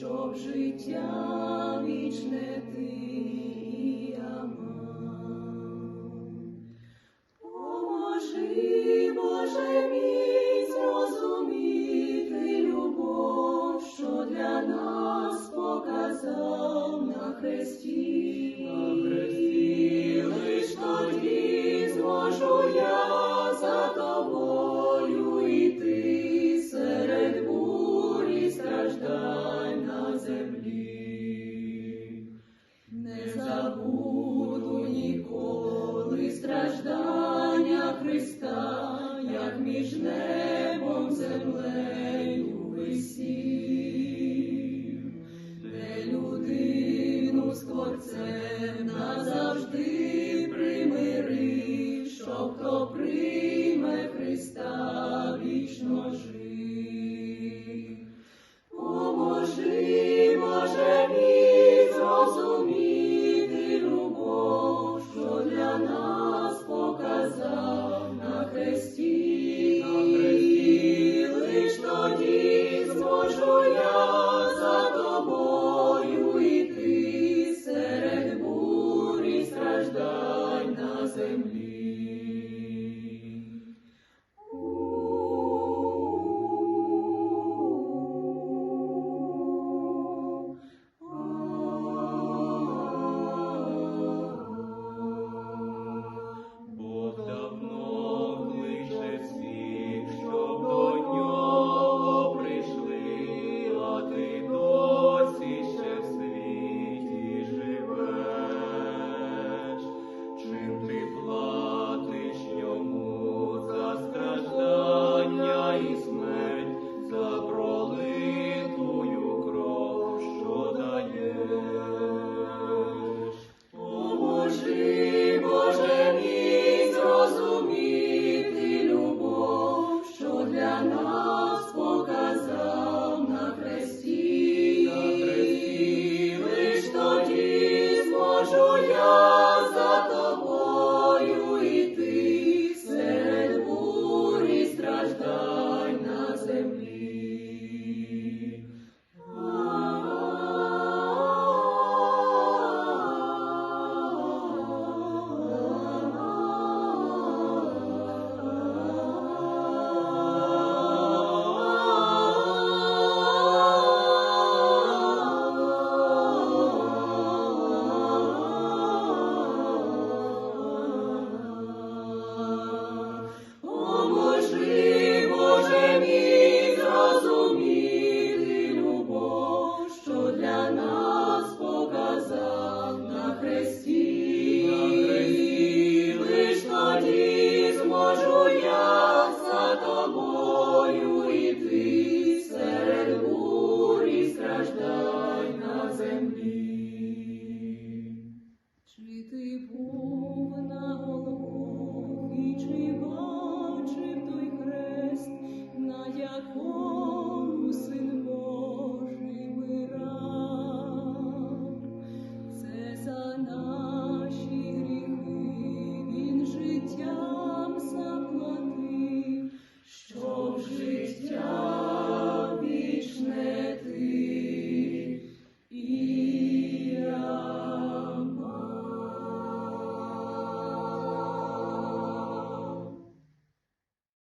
щоб життя вічне ти забуду ніколи страждання Христа, як між небом землею висів, де людину з Творцем назавжди примирив, щоб хто прийме Христа вічно жив.